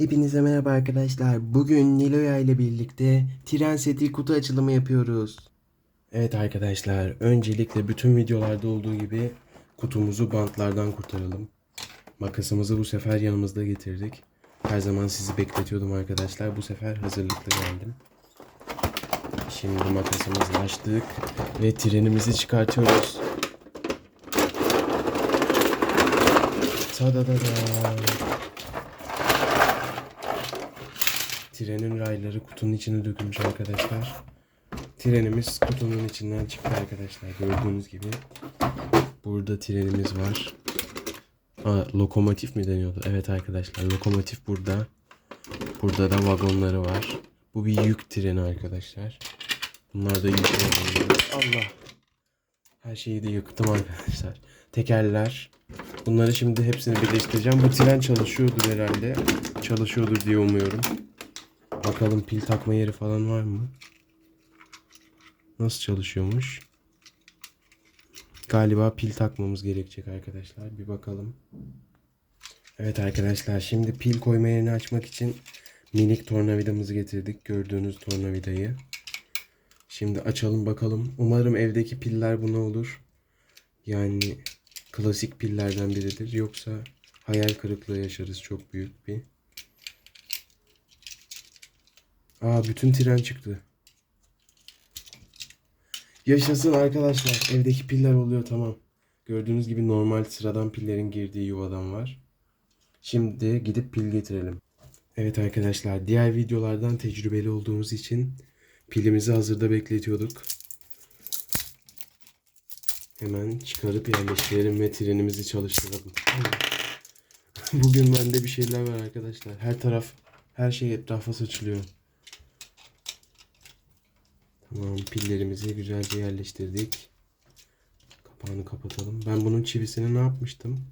Hepinize merhaba arkadaşlar. Bugün Niloya ile birlikte tren seti kutu açılımı yapıyoruz. Evet arkadaşlar, öncelikle bütün videolarda olduğu gibi kutumuzu bantlardan kurtaralım. Makasımızı bu sefer yanımızda getirdik. Her zaman sizi bekletiyordum arkadaşlar. Bu sefer hazırlıklı geldim. Şimdi makasımızı açtık ve trenimizi çıkartıyoruz. Tadadada. Trenin rayları kutunun içine dökülmüş arkadaşlar. Trenimiz kutunun içinden çıktı arkadaşlar. Gördüğünüz gibi. Burada trenimiz var. Aa, lokomotif mi deniyordu? Evet arkadaşlar lokomotif burada. Burada da vagonları var. Bu bir yük treni arkadaşlar. Bunlar da yük vagonları. Allah. Her şeyi de yıktım arkadaşlar. Tekerler. Bunları şimdi hepsini birleştireceğim. Bu tren çalışıyordur herhalde. Çalışıyordur diye umuyorum. Bakalım pil takma yeri falan var mı? Nasıl çalışıyormuş? Galiba pil takmamız gerekecek arkadaşlar. Bir bakalım. Evet arkadaşlar şimdi pil koyma yerini açmak için minik tornavidamızı getirdik. Gördüğünüz tornavidayı. Şimdi açalım bakalım. Umarım evdeki piller buna olur. Yani klasik pillerden biridir. Yoksa hayal kırıklığı yaşarız çok büyük bir. Aa bütün tren çıktı. Yaşasın arkadaşlar. Evdeki piller oluyor tamam. Gördüğünüz gibi normal sıradan pillerin girdiği yuvadan var. Şimdi gidip pil getirelim. Evet arkadaşlar diğer videolardan tecrübeli olduğumuz için pilimizi hazırda bekletiyorduk. Hemen çıkarıp yerleştirelim ve trenimizi çalıştıralım. Bugün bende bir şeyler var arkadaşlar. Her taraf, her şey etrafa saçılıyor. Tamam pillerimizi güzelce yerleştirdik. Kapağını kapatalım. Ben bunun çivisini ne yapmıştım?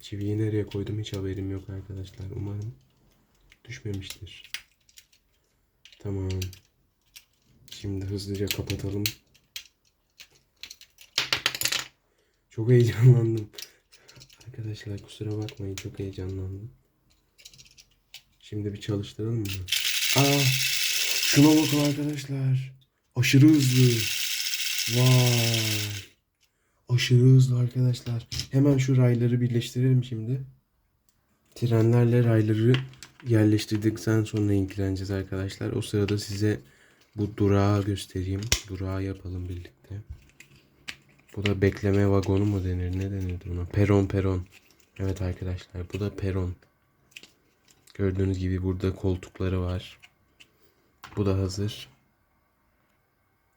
Çiviyi nereye koydum hiç haberim yok arkadaşlar. Umarım düşmemiştir. Tamam. Şimdi hızlıca kapatalım. Çok heyecanlandım. Arkadaşlar kusura bakmayın çok heyecanlandım. Şimdi bir çalıştıralım mı? Aa, şuna bakın arkadaşlar. Aşırı hızlı. Vay. Aşırı hızlı arkadaşlar. Hemen şu rayları birleştirelim şimdi. Trenlerle rayları yerleştirdikten sonra ilgileneceğiz arkadaşlar. O sırada size bu durağı göstereyim. Durağı yapalım birlikte. Bu da bekleme vagonu mu denir? Ne denir buna? Peron peron. Evet arkadaşlar bu da peron. Gördüğünüz gibi burada koltukları var. Bu da hazır.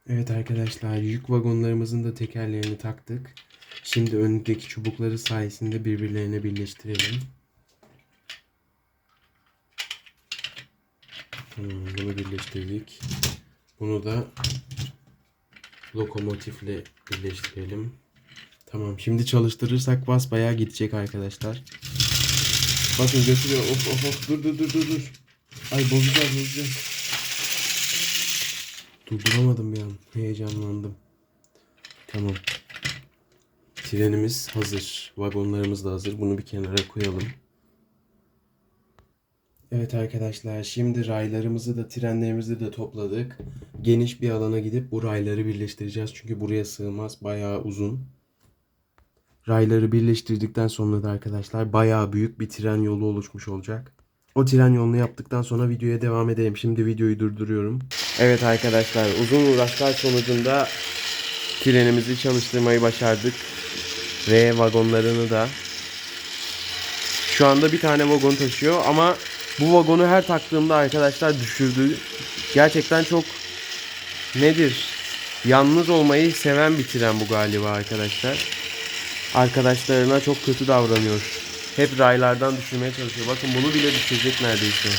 Evet arkadaşlar yük vagonlarımızın da tekerlerini taktık. Şimdi öndeki çubukları sayesinde birbirlerine birleştirelim. Tamam, bunu birleştirdik. Bunu da lokomotifle birleştirelim. Tamam şimdi çalıştırırsak bas bayağı gidecek arkadaşlar. Bakın götürüyor. Of of of dur dur dur dur. Ay bozacağız bozacağız. Durduramadım bir an. Heyecanlandım. Tamam. Trenimiz hazır. Vagonlarımız da hazır. Bunu bir kenara koyalım. Evet arkadaşlar şimdi raylarımızı da trenlerimizi de topladık. Geniş bir alana gidip bu rayları birleştireceğiz. Çünkü buraya sığmaz. Bayağı uzun. Rayları birleştirdikten sonra da arkadaşlar bayağı büyük bir tren yolu oluşmuş olacak. O tren yolunu yaptıktan sonra videoya devam edelim. Şimdi videoyu durduruyorum. Evet arkadaşlar uzun uğraşlar sonucunda trenimizi çalıştırmayı başardık. Ve vagonlarını da. Şu anda bir tane vagon taşıyor ama bu vagonu her taktığımda arkadaşlar düşürdü. Gerçekten çok nedir? Yalnız olmayı seven bir tren bu galiba arkadaşlar. Arkadaşlarına çok kötü davranıyor. Hep raylardan düşürmeye çalışıyor. Bakın bunu bile düşürecek neredeyse.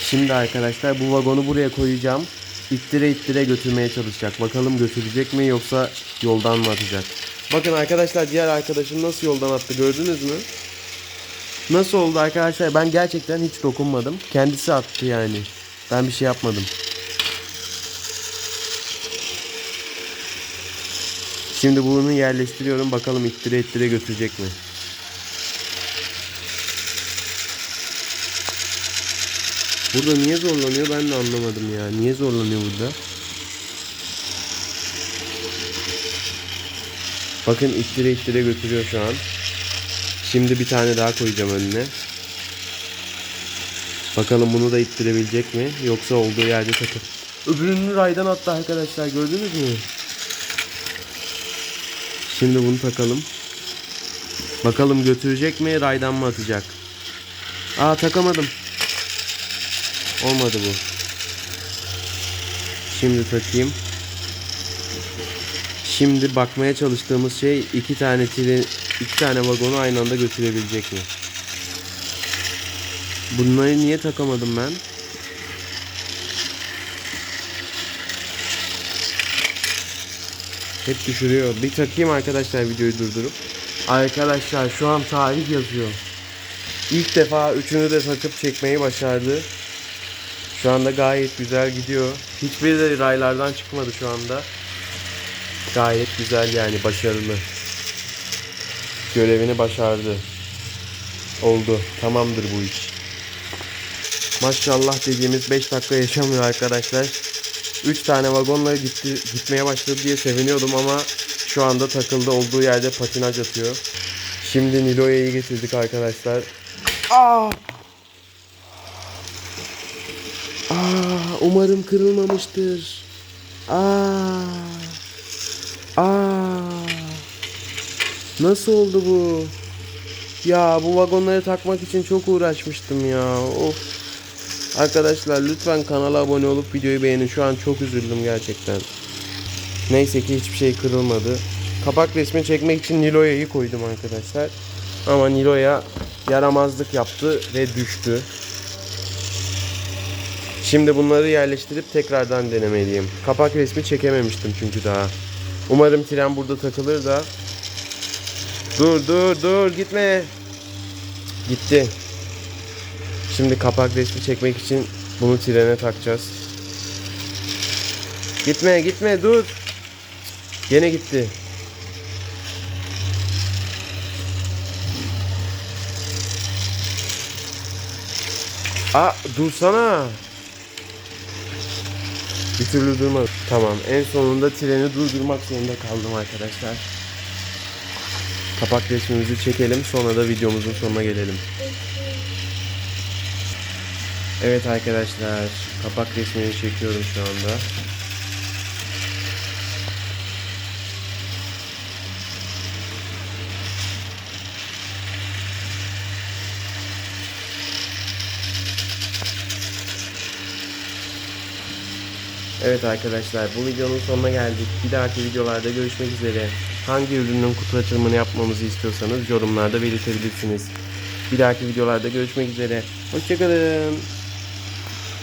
Şimdi arkadaşlar bu vagonu buraya koyacağım. İttire ittire götürmeye çalışacak. Bakalım götürecek mi yoksa yoldan mı atacak? Bakın arkadaşlar diğer arkadaşım nasıl yoldan attı gördünüz mü? Nasıl oldu arkadaşlar? Ben gerçekten hiç dokunmadım. Kendisi attı yani. Ben bir şey yapmadım. Şimdi bunu yerleştiriyorum. Bakalım ittire ittire götürecek mi? Burada niye zorlanıyor ben de anlamadım ya. Niye zorlanıyor burada? Bakın ittire ittire götürüyor şu an. Şimdi bir tane daha koyacağım önüne. Bakalım bunu da ittirebilecek mi? Yoksa olduğu yerde takıl. Öbürünü raydan attı arkadaşlar gördünüz mü? Şimdi bunu takalım. Bakalım götürecek mi raydan mı atacak? Aa takamadım. Olmadı bu. Şimdi takayım. Şimdi bakmaya çalıştığımız şey iki tane tren, iki tane vagonu aynı anda götürebilecek mi? Bunları niye takamadım ben? Hep düşürüyor. Bir takayım arkadaşlar videoyu durdurup. Arkadaşlar şu an tarih yazıyor. İlk defa üçünü de takıp çekmeyi başardı. Şu anda gayet güzel gidiyor. Hiçbiri de raylardan çıkmadı şu anda. Gayet güzel yani başarılı. Görevini başardı. Oldu. Tamamdır bu iş. Maşallah dediğimiz 5 dakika yaşamıyor arkadaşlar. 3 tane vagonla gitti, gitmeye başladı diye seviniyordum ama şu anda takıldı olduğu yerde patinaj atıyor. Şimdi Nilo'yu getirdik arkadaşlar. Aa! Aa, umarım kırılmamıştır. Aa! Aa! Nasıl oldu bu? Ya bu vagonları takmak için çok uğraşmıştım ya. Of. Arkadaşlar lütfen kanala abone olup videoyu beğenin. Şu an çok üzüldüm gerçekten. Neyse ki hiçbir şey kırılmadı. Kapak resmi çekmek için Niloya'yı koydum arkadaşlar. Ama Niloya yaramazlık yaptı ve düştü. Şimdi bunları yerleştirip tekrardan denemeliyim. Kapak resmi çekememiştim çünkü daha. Umarım tren burada takılır da. Dur dur dur gitme. Gitti. Şimdi kapak resmi çekmek için bunu trene takacağız. Gitme gitme dur. Gene gitti. Aa dursana. Bir türlü durmadı. Tamam en sonunda treni durdurmak zorunda kaldım arkadaşlar. Kapak resmimizi çekelim sonra da videomuzun sonuna gelelim. Evet arkadaşlar kapak resmini çekiyorum şu anda. Evet arkadaşlar bu videonun sonuna geldik. Bir dahaki videolarda görüşmek üzere. Hangi ürünün kutu açılımını yapmamızı istiyorsanız yorumlarda belirtebilirsiniz. Bir dahaki videolarda görüşmek üzere. Hoşçakalın.